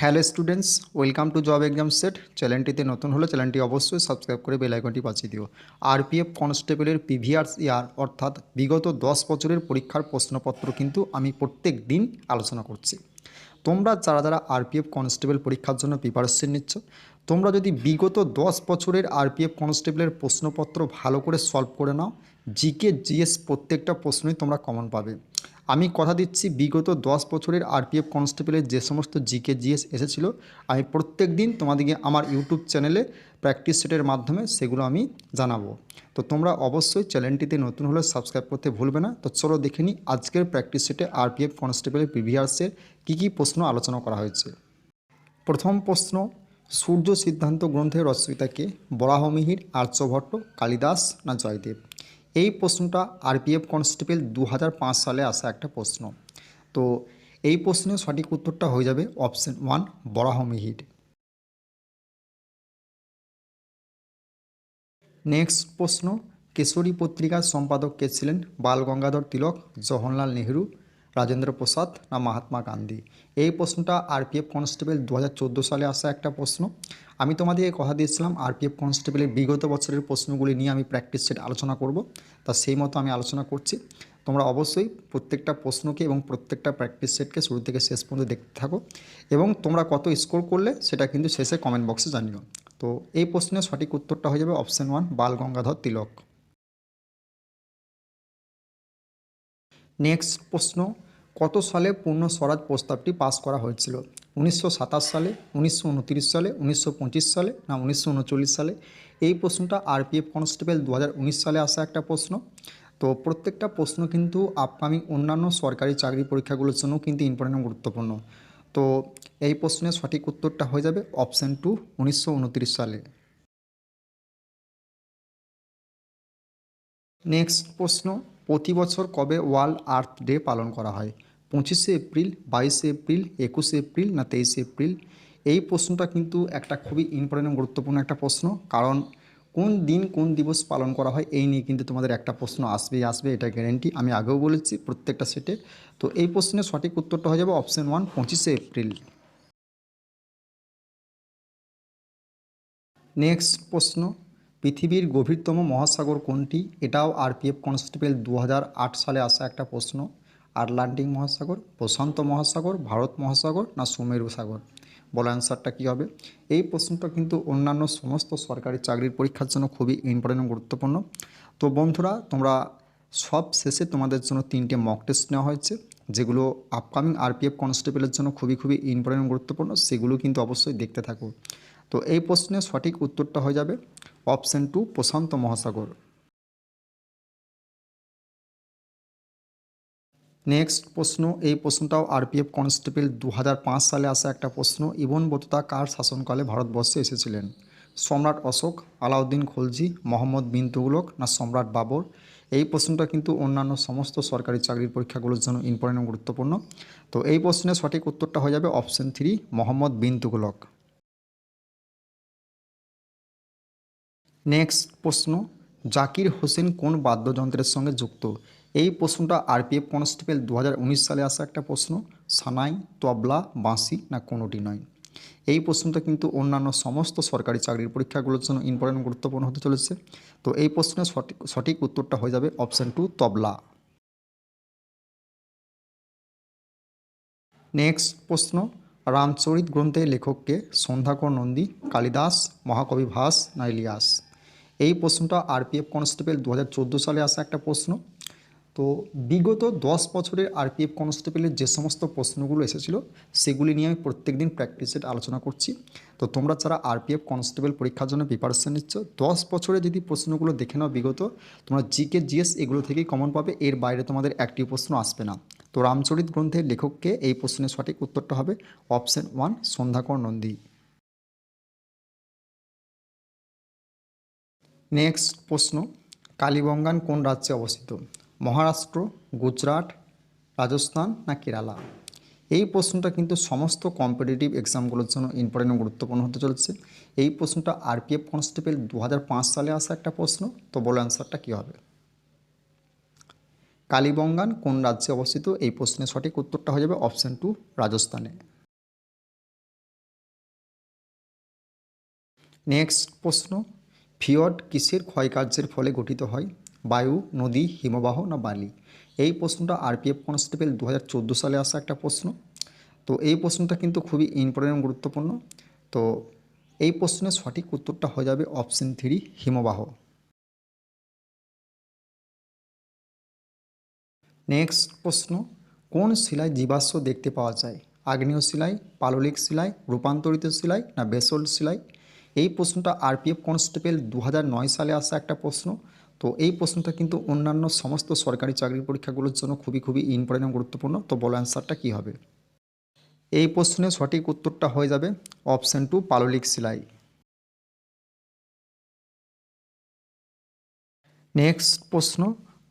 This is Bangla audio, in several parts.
Hello students, welcome to job exam set. চ্যানেলটিতে নতুন হলে চ্যানেলটি অবশ্যই সাবস্ক্রাইব করে বেল আইকনটি বাঁচিয়ে দিও। আরপিএফ কনস্টেবলের প্রিভিয়াস ইয়ার অর্থাৎ বিগত দশ বছরের পরীক্ষার প্রশ্নপত্র কিন্তু আমি প্রত্যেক দিন আলোচনা করছি। তোমরা যারা যারা আরপিএফ কনস্টেবল পরীক্ষার জন্য প্রিপারেশন নিচ্ছ, তোমরা যদি বিগত দশ বছরের আরপিএফ কনস্টেবলের প্রশ্নপত্র ভালো করে সলভ করে নাও জিকে জিএস প্রত্যেকটা প্রশ্নই তোমরা কমন পাবে। আমি কথা দিচ্ছি বিগত দশ বছরের আরপিএফ কনস্টেবলের যে সমস্ত জিকে জিএস এসেছিল, আমি প্রত্যেক দিন তোমাদেরকে আমার ইউটিউব চ্যানেলে প্র্যাকটিস সেটের মাধ্যমে সেগুলো আমি জানাব। তো তোমরা অবশ্যই চ্যানেলটিতে নতুন হলে সাবস্ক্রাইব করতে ভুলবে না। তো চলো দেখে নিই আজকের প্র্যাকটিস সেটে আরপিএফ কনস্টেবলের প্রিভিয়াসের কী কী প্রশ্ন আলোচনা করা হয়েছে। প্রথম প্রশ্ন, সূর্য সিদ্ধান্ত গ্রন্থের রচয়িতাকে বরাহমিহির আর্যভট্ট কালিদাস না জয়দেব? এই প্রশ্নটা আরপিএফ কনস্টেবল দু হাজার পাঁচ সালে আসা একটা প্রশ্ন। তো এই প্রশ্নের সঠিক উত্তরটা হয়ে যাবে অপশন ওয়ান বরাহমিহির নেক্সট প্রশ্ন, কেশরী পত্রিকার সম্পাদক কে ছিলেন? বাল গঙ্গাধর তিলক, জওহরলাল নেহরু, রাজেন্দ্র প্রসাদ না মহাত্মা গান্ধী? এই প্রশ্নটা আরপিএফ কনস্টেবল দু হাজার চোদ্দ সালে আসা একটা প্রশ্ন। আমি তোমাদেরকে কথা দিয়েছিলাম আরপিএফ কনস্টেবলের বিগত বছরের প্রশ্নগুলি নিয়ে আমি প্র্যাকটিস সেট আলোচনা করব। তা সেই মতো আমি আলোচনা করছি। তোমরা অবশ্যই প্রত্যেকটা প্রশ্নকে এবং প্রত্যেকটা প্র্যাকটিস সেটকে শুরু থেকে শেষ পর্যন্ত দেখতে থাকো এবং তোমরা কত স্কোর করলে সেটা কিন্তু শেষে কমেন্ট বক্সে জানিও। তো এই প্রশ্নের সঠিক উত্তরটা হয়ে যাবে option one Bal Gangadhar Tilak. Next প্রশ্ন, কত সালে পূর্ণ স্বরাজ প্রস্তাবটি পাস করা হয়েছিল? উনিশশো সাতাশ সালে, উনিশশো উনত্রিশ সালে, উনিশশো পঁচিশ সালে, না, উনিশশো উনচল্লিশ সালে? এই প্রশ্নটা আরপিএফ কনস্টেবল দু হাজার উনিশ সালে আসা একটা প্রশ্ন। তো প্রত্যেকটা প্রশ্ন কিন্তু আপকামিং অন্যান্য সরকারি চাকরি পরীক্ষাগুলোর জন্য কিন্তু ইম্পর্টেন্ট গুরুত্বপূর্ণ। তো এই প্রশ্নের সঠিক উত্তরটা হয়ে যাবে অপশান টু উনিশশো সালে। নেক্সট প্রশ্ন, প্রতি বছর কবে ওয়ার্ল্ড আর্থ ডে পালন করা হয়? পঁচিশে এপ্রিল, বাইশে এপ্রিল, একুশে এপ্রিল না তেইশে এপ্রিল? এই প্রশ্নটা কিন্তু একটা খুবই ইম্পর্টেন্ট গুরুত্বপূর্ণ একটা প্রশ্ন। কারণ কোন দিন কোন দিবস পালন করা হয় এই নিয়ে কিন্তু তোমাদের একটা প্রশ্ন আসবেই আসবে, এটা গ্যারেন্টি আমি আগেও বলেছি প্রত্যেকটা সেটে তো এই প্রশ্নের সঠিক উত্তরটা হয়ে যাবে অপশান ওয়ান পঁচিশে এপ্রিল। নেক্সট প্রশ্ন, পৃথিবীর গভীরতম মহাসাগর কোনটি? এটাও আরপিএফ কনস্টেবল দু হাজার আট সালে আসা একটা প্রশ্ন। আটলান্টিক মহাসাগর, প্রশান্ত মহাসাগর, ভারত মহাসাগর না সুমেরু সাগর? বলো অ্যান্সারটা কী হবে? এই প্রশ্নটা কিন্তু অন্যান্য সমস্ত সরকারি চাকরির পরীক্ষার জন্য খুবই ইম্পর্টেন্ট গুরুত্বপূর্ণ। তো বন্ধুরা, তোমরা সব শেষে তোমাদের জন্য তিনটে মক টেস্ট নেওয়া হয়েছে, যেগুলো আপকামিং আরপিএফ কনস্টেবলের জন্য খুবই খুবই ইম্পর্টেন্ট গুরুত্বপূর্ণ, সেগুলো কিন্তু অবশ্যই দেখতে থাকো। তো এই প্রশ্নের সঠিক উত্তরটা হয়ে যাবে অপশান টু প্রশান্ত মহাসাগর। নেক্সট প্রশ্ন, এই প্রশ্নটাও আরপিএফ কনস্টেবল দু হাজার পাঁচ সালে আসা একটা প্রশ্ন, ইবন বতুতা কার শাসনকালে ভারতবর্ষে এসেছিলেন? সম্রাট অশোক, আলাউদ্দিন খলজি, মোহাম্মদ বিন তুগলক না সম্রাট বাবর? এই প্রশ্নটা কিন্তু অন্যান্য সমস্ত সরকারি চাকরির পরীক্ষাগুলোর জন্য ইম্পর্টেন্ট গুরুত্বপূর্ণ। তো এই প্রশ্নের সঠিক উত্তরটা হয়ে যাবে option three Mohammad bin Tughlaq. Next প্রশ্ন, জাকির হোসেন কোন বাদ্যযন্ত্রের সঙ্গে যুক্ত? এই প্রশ্নটা আরপিএফ কনস্টেবল দু হাজার উনিশ সালে আসা একটা প্রশ্ন, সানাই, তবলা, বাঁশি না কোনোটি নয়। এই প্রশ্নটা কিন্তু অন্যান্য সমস্ত সরকারি চাকরির পরীক্ষাগুলোর জন্য ইম্পর্টেন্ট গুরুত্বপূর্ণ হতে চলেছে। তো এই প্রশ্নের সঠিক সঠিক উত্তরটা হয়ে যাবে অপশান টু তবলা। নেক্সট প্রশ্ন, রামচরিত গ্রন্থের লেখককে সন্ধ্যাকর নন্দী, কালিদাস, মহাকবি ভাস না ইলিয়াস? এই প্রশ্নটা আরপিএফ কনস্টেবল দু হাজার চোদ্দ সালে আসা একটা প্রশ্ন তো বিগত দশ বছরের আরপিএফ কনস্টেবলের যে সমস্ত প্রশ্নগুলো এসেছিল, সেগুলি নিয়ে আমি প্রত্যেক দিন প্র্যাকটিসের আলোচনা করছি। তো তোমরা যারা আরপিএফ কনস্টেবল পরীক্ষার জন্য প্রিপারেশন নিচ্ছ, দশ বছরে যদি প্রশ্নগুলো দেখে নাও বিগত, তোমরা জিকে জিএস এগুলো থেকেই কমন পাবে। এর বাইরে তোমাদের একটি প্রশ্ন আসবে না। তো রামচরিত গ্রন্থের লেখককে এই প্রশ্নের সঠিক উত্তরটা হবে option one Sandhyakar Nandi. Next প্রশ্ন, কালীবঙ্গান কোন রাজ্যে অবস্থিত? মহারাষ্ট্র, গুজরাট, রাজস্থান না কেরালা? এই প্রশ্নটা কিন্তু সমস্ত কম্পিটিটিভ এক্সামগুলোর জন্য ইম্পর্টেন্ট গুরুত্বপূর্ণ হতে চলেছে। এই প্রশ্নটা আরপিএফ কনস্টেবল দু হাজার পাঁচ সালে আসা একটা প্রশ্ন, তো বলো অ্যান্সারটা কী হবে? কালীবঙ্গান কোন রাজ্যে অবস্থিত? এই প্রশ্নের সঠিক উত্তরটা হয়ে যাবে অপশান টু রাজস্থানে। নেক্সট প্রশ্ন, ফিয়ড কিসের ক্ষয়কার্যের ফলে গঠিত হয়? বায়ু, নদী, হিমবাহ না বালি? এই প্রশ্নটা আরপিএফ কনস্টেবল দু হাজার চোদ্দ সালে আসা একটা প্রশ্ন। তো এই প্রশ্নটা কিন্তু খুবই ইম্পর্টেন্ট গুরুত্বপূর্ণ। তো এই প্রশ্নের সঠিক উত্তরটা হয়ে যাবে অপশন থ্রি হিমবাহ। নেক্সট প্রশ্ন, কোন শিলায় জীবাশ্ম দেখতে পাওয়া যায়? আগ্নেয় শিলায়, পাললিক শিলায়, রূপান্তরিত শিলায় না বেসল্ট শিলায়? এই প্রশ্নটা আরপিএফ কনস্টেবল দু সালে আসা একটা প্রশ্ন। তো এই প্রশ্নটা কিন্তু অন্যান্য সমস্ত সরকারি চাকরির পরীক্ষাগুলোর জন্য খুবই খুবই ইম্পর্টেন্ট গুরুত্বপূর্ণ। তো বলো অ্যান্সারটা কী হবে? এই প্রশ্নের সঠিক উত্তরটা হয়ে যাবে অপশান টু পাললিক শিলাই নেক্সট প্রশ্ন,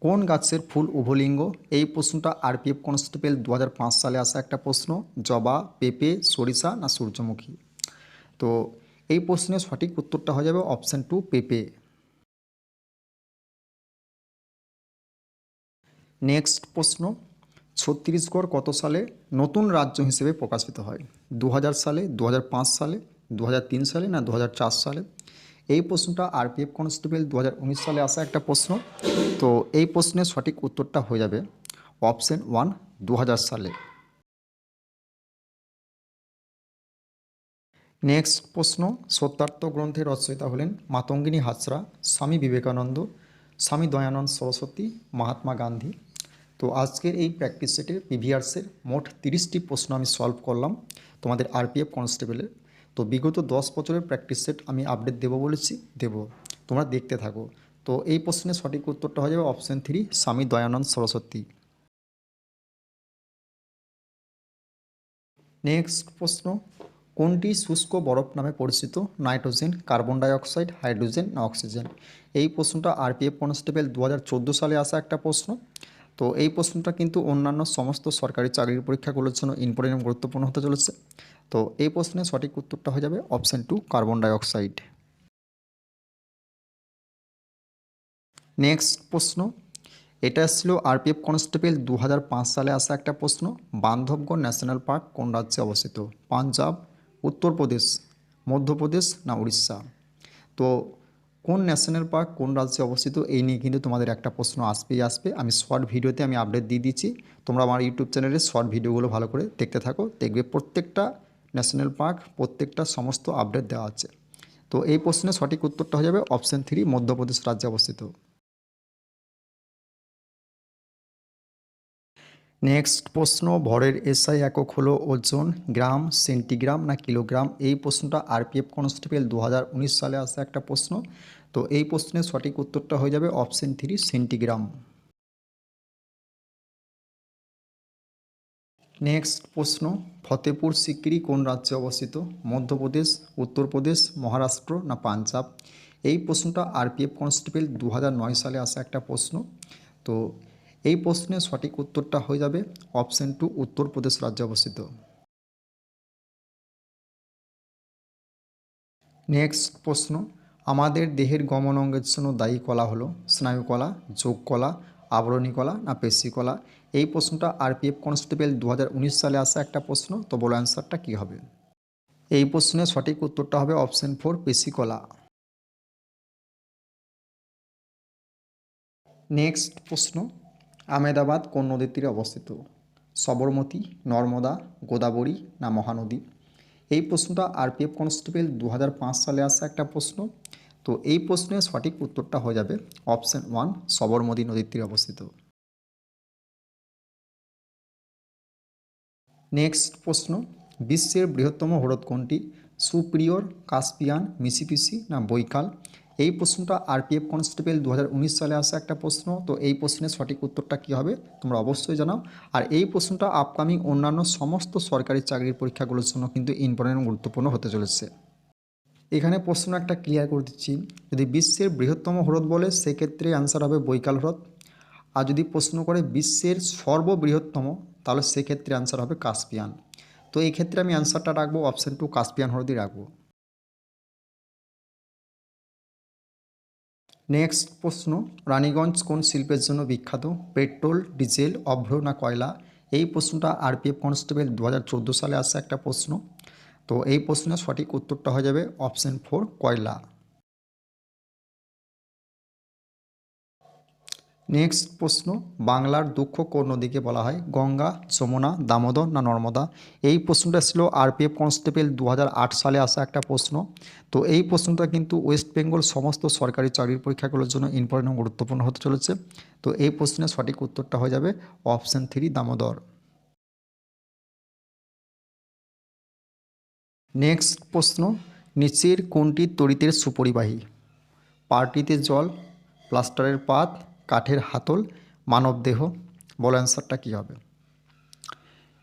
কোন গাছের ফুল উভলিঙ্গ? এই প্রশ্নটা আরপিএফ কনস্টেবল দু হাজার পাঁচ সালে আসা একটা প্রশ্ন, জবা, পেঁপে, সরিষা না সূর্যমুখী? তো এই প্রশ্নের সঠিক উত্তরটা হয়ে যাবে অপশান টু পেঁপে। নেক্সট প্রশ্ন, ছত্তিশগড় কত সালে নতুন রাজ্য হিসেবে প্রকাশিত হয়? দু হাজার সালে দু হাজার পাঁচ সালে দু হাজার তিন সালে না দু হাজার চার সালে? এই প্রশ্নটা আরপিএফ কনস্টেবল দু হাজার উনিশ সালে আসা একটা প্রশ্ন। তো এই প্রশ্নের সঠিক উত্তরটা হয়ে যাবে অপশন ওয়ান দু হাজার সালে। নেক্সট প্রশ্ন, সত্যার্থ গ্রন্থের রচয়িতা হলেন মাতঙ্গিনী হাজরা, স্বামী বিবেকানন্দ, স্বামী দয়ানন্দ সরস্বতী, মহাত্মা গান্ধী। তো আজকের এই প্র্যাকটিস সেটের পিভিআরসের মোট তিরিশটি প্রশ্ন আমি সলভ করলাম তোমাদের আরপিএফ কনস্টেবলের তো বিগত দশ বছরের প্র্যাকটিস সেট আমি আপডেট দেবো বলেছি, দেবো। তোমরা দেখতে থাকো। তো এই প্রশ্নের সঠিক উত্তরটা হয়ে যাবে অপশান থ্রি স্বামী দয়ানন্দ সরস্বতী। নেক্সট প্রশ্ন, কোনটি শুষ্ক বরফ নামে পরিচিত? নাইট্রোজেন, কার্বন ডাইঅক্সাইড, হাইড্রোজেন না অক্সিজেন? এই প্রশ্নটা আরপিএফ কনস্টেবল দু হাজার চোদ্দ সালে আসা একটা প্রশ্ন। তো এই প্রশ্নটা কিন্তু অন্যান্য সমস্ত সরকারি চাকরির পরীক্ষাগুলোর জন্য ইম্পর্টেন্ট গুরুত্বপূর্ণ হতে চলেছে। তো এই প্রশ্নের সঠিক উত্তরটা হয়ে যাবে option two carbon dioxide next প্রশ্ন, এটা ছিল আরপিএফ কনস্টেবল দু হাজার পাঁচ সালে আসা একটা প্রশ্ন বান্ধবগড় ন্যাশনাল পার্ক কোন রাজ্যে অবস্থিত? পাঞ্জাব, উত্তরপ্রদেশ, মধ্যপ্রদেশ না উড়িষ্যা? তো কোন ন্যাশনাল পার্ক কোন রাজ্যে অবস্থিত, এই নিয়ে কিন্তু তোমাদের একটা প্রশ্ন আসবেই আসবে। আমি শর্ট ভিডিওতে আমি আপডেট দিয়ে দিচ্ছি। তোমরা আমার ইউটিউব চ্যানেলে শর্ট ভিডিওগুলো ভালো করে দেখতে থাকো। দেখবে প্রত্যেকটা ন্যাশনাল পার্ক প্রত্যেকটা সমস্ত আপডেট দেওয়া আছে। তো এই প্রশ্নের সঠিক উত্তরটা হয়ে যাবে অপশান থ্রি মধ্যপ্রদেশ রাজ্যে অবস্থিত। নেক্সট প্রশ্ন, ভরের এসআই একক হলো ওজন, গ্রাম, সেন্টিগ্রাম না কিলোগ্রাম? এই প্রশ্নটা আরপিএফ কনস্টেবল দু হাজার উনিশ সালে আসা একটা প্রশ্ন। তো এই প্রশ্নের সঠিক উত্তরটা হয়ে যাবে অপশন থ্রি, সেন্টিগ্রাম। নেক্সট প্রশ্ন, ফতেপুর সিক্রি কোন রাজ্যে অবস্থিত? মধ্যপ্রদেশ, উত্তরপ্রদেশ, মহারাষ্ট্র না পাঞ্জাব? এই প্রশ্নটা আরপিএফ কনস্টেবল দু হাজার নয় সালে আসা একটা প্রশ্ন। তো এই প্রশ্নের সঠিক উত্তরটা হয়ে যাবে অপশান টু উত্তরপ্রদেশ রাজ্যে অবস্থিত। নেক্সট প্রশ্ন, আমাদের দেহের গমন অঙ্গের জন্য দায়ী কলা হলো স্নায়ুকলা যোগ কলা, আবরণী কলা না পেশি কলা? এই প্রশ্নটা আরপিএফ কনস্টেবল দু হাজার উনিশ সালে আসা একটা প্রশ্ন, তো বলো অ্যান্সারটা কী হবে? এই প্রশ্নের সঠিক উত্তরটা হবে অপশান ফোর পেশি কলা। নেক্সট প্রশ্ন আমেদাবাদ কোন নদীর তীরে অবস্থিত? সবরমতী, নর্মদা, গোদাবরী না মহানদী? এই প্রশ্নটা আরপিএফ কনস্টেবল দু হাজার পাঁচ সালে আসা একটা প্রশ্ন। তো এই প্রশ্নের সঠিক উত্তরটা হয়ে যাবে অপশান ওয়ান, সবরমতী নদীর তীরে অবস্থিত। নেক্সট প্রশ্ন, বিশ্বের বৃহত্তম হ্রদ কোনটি? সুপ্রিয়র, কাস্পিয়ান, মিসিপিসি না বৈকাল? এই প্রশ্নটা আরপিএফ কনস্টেবল দু হাজার উনিশ সালে আসা একটা প্রশ্ন, তো এই প্রশ্নের সঠিক উত্তরটা কী হবে তোমরা অবশ্যই জানাও। আর এই প্রশ্নটা আপকামিং অন্যান্য সমস্ত সরকারি চাকরির পরীক্ষাগুলোর জন্য কিন্তু ইম্পর্টেন্ট গুরুত্বপূর্ণ হতে চলেছে। এখানে প্রশ্ন একটা ক্লিয়ার করে দিচ্ছি, যদি বিশ্বের বৃহত্তম হ্রদ বলে সেক্ষেত্রে অ্যান্সার হবে বৈকাল হ্রদ। আর যদি প্রশ্ন করে বিশ্বের সর্ববৃহত্তম, তাহলে সেক্ষেত্রে অ্যান্সার হবে কাস্পিয়ান। তো এই ক্ষেত্রে আমি অ্যান্সারটা রাখব অপশান টু কাস্পিয়ান হ্রদই রাখব। নেক্সট প্রশ্ন, রানীগঞ্জ কোন শিল্পের জন্য বিখ্যাত? পেট্রোল, ডিজেল, অভ্র না কয়লা? এই প্রশ্নটা আরপিএফ কনস্টেবল দু হাজার চোদ্দ সালে আসা একটা প্রশ্ন। তো এই প্রশ্নের সঠিক উত্তরটা হয়ে যাবে অপশান ফোর, কয়লা। নেক্সট প্রশ্ন, বাংলার দুঃখ কোন নদীকে বলা হয়? গঙ্গা, যমুনা, দামোদর না নর্মদা? এই প্রশ্নটা ছিল আরপিএফ কনস্টেবল দু হাজার আট সালে আসা একটা প্রশ্ন। তো এই প্রশ্নটা কিন্তু ওয়েস্ট বেঙ্গল সমস্ত সরকারি চাকরির পরীক্ষাগুলোর জন্য ইম্পর্টেন্ট গুরুত্বপূর্ণ হতে চলেছে। তো এই প্রশ্নের সঠিক উত্তরটা হয়ে যাবে অপশান থ্রি দামোদর। নেক্সট প্রশ্ন, নিচের কোনটি তড়িতের সুপরিবাহী? পার্টিতে জল প্লাস্টারের পাত কাঠের হাতল, মানবদেহ, বল অ্যান্সারটা কী হবে?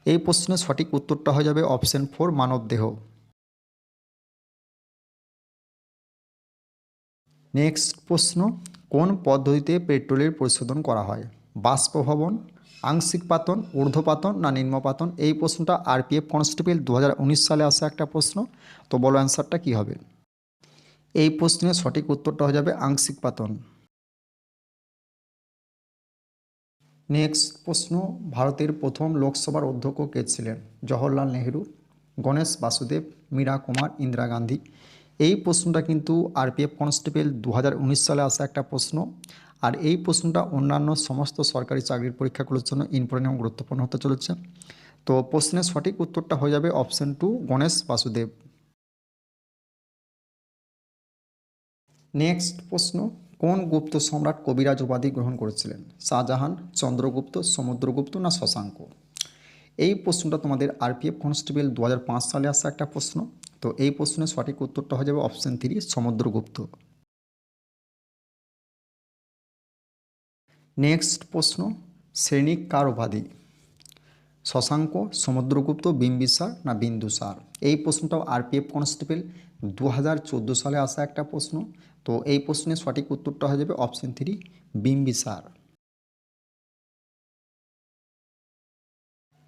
এই প্রশ্নের সঠিক উত্তরটা হয়ে যাবে অপশন ফোর মানবদেহ। নেক্সট প্রশ্ন, কোন পদ্ধতিতে পেট্রোলের পরিশোধন করা হয়? বাষ্পভবন, আংশিক পাতন, ঊর্ধ্বপাতন না নিম্নপাতন? এই প্রশ্নটা আরপিএফ কনস্টেবল দু হাজার উনিশ সালে আসা একটা প্রশ্ন, তো বলো অ্যান্সারটা কী হবে? এই প্রশ্নের সঠিক উত্তরটা হয়ে যাবে আংশিক পাতন। নেক্সট প্রশ্ন, ভারতের প্রথম লোকসভার অধ্যক্ষ কে ছিলেন? জওহরলাল নেহেরু, গণেশ বাসুদেব, মীরা কুমার, ইন্দিরা গান্ধী। এই প্রশ্নটা কিন্তু আরপিএফ কনস্টেবল দু হাজার উনিশ সালে আসা একটা প্রশ্ন। আর এই প্রশ্নটা অন্যান্য সমস্ত সরকারি চাকরির পরীক্ষাগুলোর জন্য ইম্পর্টেন্ট এবং গুরুত্বপূর্ণ হতে চলেছে। তো প্রশ্নের সঠিক উত্তরটা হয়ে যাবে option two, Ganesh Vasudev. Next প্রশ্ন কোন গুপ্ত সম্রাট কবিরাজ উপাধি গ্রহণ করেছিলেন? শাহজাহান, চন্দ্রগুপ্ত, সমুদ্রগুপ্ত না শশাঙ্ক? এই প্রশ্নটা তোমাদের আরপিএফ কনস্টেবল দু হাজার পাঁচ সালে আসা একটা প্রশ্ন। তো এই প্রশ্নের সঠিক উত্তরটা হয়ে যাবে অপশন থ্রি, সমুদ্রগুপ্ত। নেক্সট প্রশ্ন, শ্রেণিক কার উপাধি? শশাঙ্ক, সমুদ্রগুপ্ত, বিম্বিসার না বিন্দুসার? এই প্রশ্নটাও আরপিএফ কনস্টেবল দু হাজার চোদ্দ সালে আসা একটা প্রশ্ন। তো এই প্রশ্নের সঠিক উত্তরটা হয়ে যাবে অপশন থ্রি বিম্বিসার।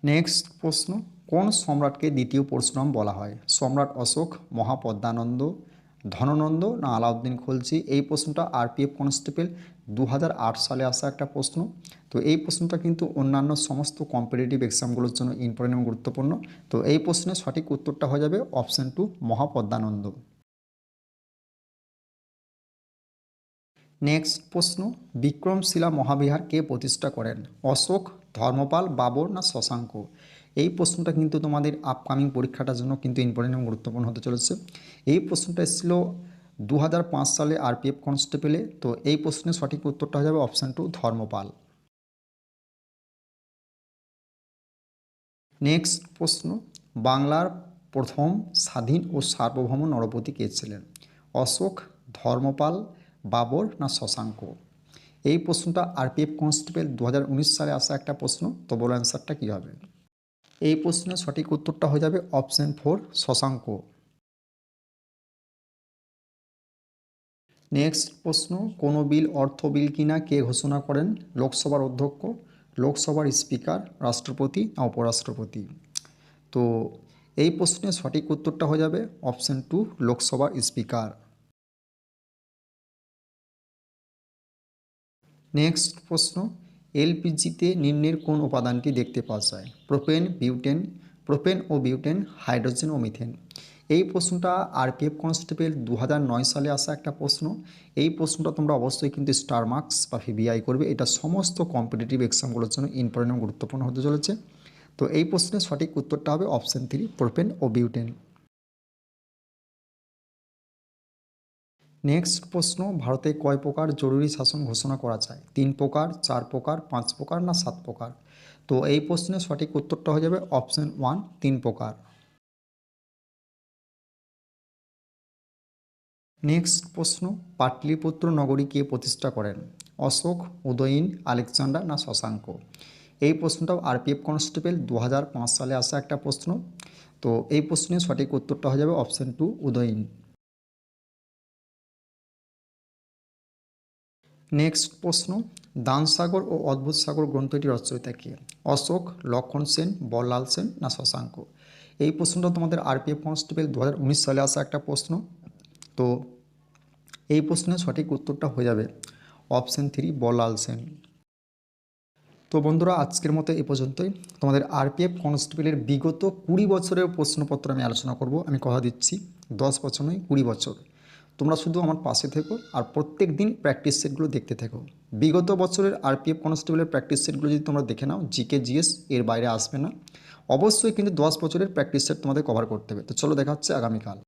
নেক্সট প্রশ্ন, কোন সম্রাটকে দ্বিতীয় পরশুরাম বলা হয়? সম্রাট অশোক, মহাপদ্মানন্দ, ধননন্দ না আলাউদ্দিন খলজি? এই প্রশ্নটা আরপিএফ কনস্টেবল দু হাজার আট সালে আসা একটা প্রশ্ন। তো এই প্রশ্নটা কিন্তু অন্যান্য সমস্ত কম্পিটিটিভ এক্সামগুলোর জন্য ইম্পর্টেন্ট এবং গুরুত্বপূর্ণ। তো এই প্রশ্নের সঠিক উত্তরটা হয়ে যাবে অপশন টু মহাপদ্মানন্দ। নেক্সট প্রশ্ন, বিক্রমশিলা মহাবিহার কে প্রতিষ্ঠা করেন? অশোক, ধর্মপাল, বাবর না শশাঙ্ক? এই প্রশ্নটা কিন্তু তোমাদের আপকামিং পরীক্ষাটার জন্য কিন্তু ইম্পর্টেন্ট এবং গুরুত্বপূর্ণ হতে চলেছে। এই প্রশ্নটা এসেছিল দু হাজার পাঁচ সালে আরপিএফ কনস্টেবলে, তো এই প্রশ্নের সঠিক উত্তরটা হয়ে যাবে অপশান টু ধর্মপাল। নেক্সট প্রশ্ন, বাংলার প্রথম স্বাধীন ও সার্বভৌম নরপতি কে ছিলেন? অশোক, ধর্মপাল, বাবর না শশাঙ্ক? এই প্রশ্নটা আরপিএফ কনস্টেবল দু হাজার উনিশ সালে আসা একটা প্রশ্ন, তো বলো অ্যান্সারটা কী হবে? এই প্রশ্নের সঠিক উত্তরটা হয়ে যাবে অপশান ফোর শশাঙ্ক। নেক্সট প্রশ্ন, কোনো বিল, অর্থ বিল কিনা, কে ঘোষণা করেন? লোকসভার অধ্যক্ষ, লোকসভার স্পিকার, রাষ্ট্রপতি না উপরাষ্ট্রপতি? তো এই প্রশ্নের সঠিক উত্তরটা হয়ে যাবে অপশন টু, লোকসভার স্পিকার। নেক্সট প্রশ্ন, এলপিজিতে নিম্নের কোন উপাদানটি দেখতে পাওয়া যায়? প্রোপেন, বিউটেন, প্রোপেন ও বিউটেন, হাইড্রোজেন ও মিথেন। এই প্রশ্নটা আরপিএফ কনস্টেবল দু হাজার নয় সালে আসা একটা প্রশ্ন। এই প্রশ্নটা তোমরা অবশ্যই কিন্তু স্টার মার্কস বা ভিভিআই করবে। এটা সমস্ত কম্পিটিটিভ এক্সামগুলোর জন্য ইম্পর্টেন্ট গুরুত্বপূর্ণ হতে চলেছে। তো এই প্রশ্নের সঠিক উত্তরটা হবে অপশান থ্রি প্রোপেন ও বিউটেন নেক্সট প্রশ্ন, ভারতে কয় প্রকার জরুরি শাসন ঘোষণা করা যায়? তিন প্রকার, চার প্রকার, পাঁচ প্রকার না সাত প্রকার? তো এই প্রশ্নের সঠিক উত্তরটা হয়ে যাবে অপশন ওয়ান তিন প্রকার। নেক্সট প্রশ্ন, পাটলিপুত্র নগরী কে প্রতিষ্ঠা করেন? অশোক, উদয়ীন, আলেকজান্ডার না শশাঙ্ক? এই প্রশ্নটাও আরপিএফ কনস্টেবল দু হাজার পাঁচ সালে আসা একটা প্রশ্ন। তো এই প্রশ্নের সঠিক উত্তরটা হয়ে যাবে অপশন টু উদয়ীন। নেক্সট প্রশ্ন, দানসাগর ও অদ্ভুত সাগর গ্রন্থটি রচয়িতা কে? অশোক, লক্ষণ সেন, বল্লাল সেন না শশাঙ্ক? এই প্রশ্নটা তোমাদের আরপিএফ কনস্টেবল দু হাজার উনিশ সালে আসা একটা প্রশ্ন। তো এই প্রশ্নের সঠিক উত্তরটা হয়ে যাবে অপশন থ্রি বলাল সেন তো বন্ধুরা, আজকের মতো এ পর্যন্তই। তোমাদের আরপিএফ কনস্টেবলের বিগত কুড়ি বছরের প্রশ্নপত্র আমি আলোচনা করব। আমি কথা দিচ্ছি দশ বছর নয়, কুড়ি বছর। তোমরা শুধু আমার পাশে থেকো আর প্রত্যেক দিন প্র্যাকটিস সেটগুলো দেখতে থেকো। বিগত বছরের আরপিএফ কনস্টেবলের প্র্যাকটিস সেটগুলো যদি তোমরা দেখে নাও জিকে জিএস এর বাইরে আসবে না। অবশ্যই কিন্তু দশ বছরের প্র্যাকটিস সেট তোমাদের কভার করতে হবে। তো চলো দেখা হচ্ছে আগামীকাল।